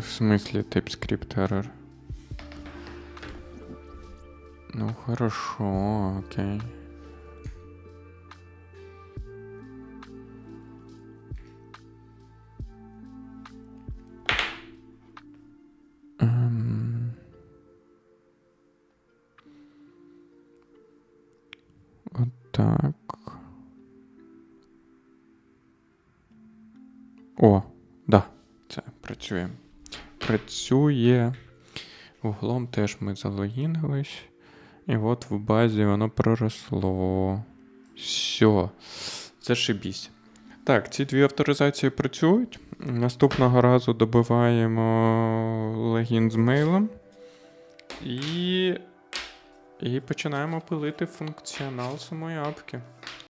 В смысле TypeScript error? Ну хорошо, окей. Отак. О, да, це працює. Працює. Углом теж ми залогінились. І от в базі воно проросло. Все. Зашибісь. Так, ці дві авторизації працюють. Наступного разу добиваємо логін з мейлом. І, і починаємо пилити функціонал самої апки.